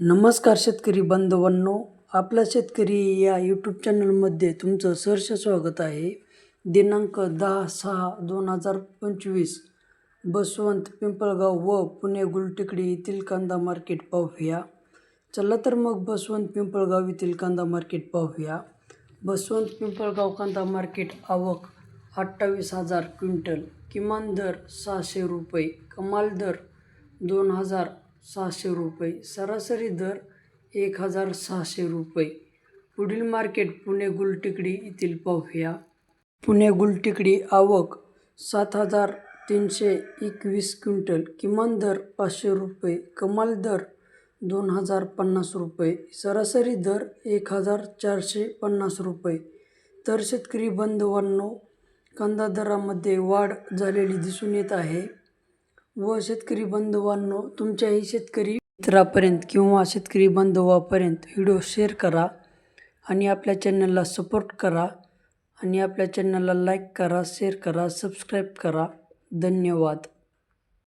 नमस्कार शेतकरी बांधवांनो आपला शेतकरी या यूट्यूब चॅनलमध्ये तुमचं सहर्ष स्वागत आहे. दिनांक दहा सहा दोन हजार पंचवीस बसवंत पिंपळगाव व पुणे गुलटेकडी येथील कांदा मार्केट पाहूया. चला तर मग बसवंत पिंपळगाव येथील कांदा मार्केट पाहूया. बसवंत पिंपळगाव कांदा मार्केट आवक अठ्ठावीस हजार क्विंटल किमान दर सहाशे रुपये कमाल दर दोन हजार सहाशे रुपये. सरासरी दर एक हजार सहाशे रुपये. पुढील मार्केट पुणे गुलटेकडी येथील पाहूया. पुणे गुलटेकडी आवक सात हजार तीनशे एकवीस क्विंटल. किमान दर पाचशे रुपये. कमाल दर दोन हजार पन्नास रुपये. सरासरी दर एक हजार चारशे पन्नास रुपये. तर शेतकरी बंधवांनो कांदा दरामध्ये वाढ झालेली दिसून येत आहे. व शेतकरी बांधवांनो तुमच्याही शेतकरी मित्रापर्यंत किंवा शेतकरी बांधवापर्यंत व्हिडिओ शेअर करा आणि आपल्या चॅनलला सपोर्ट करा आणि आपल्या चॅनलला लाईक करा शेअर करा सबस्क्राईब करा. धन्यवाद.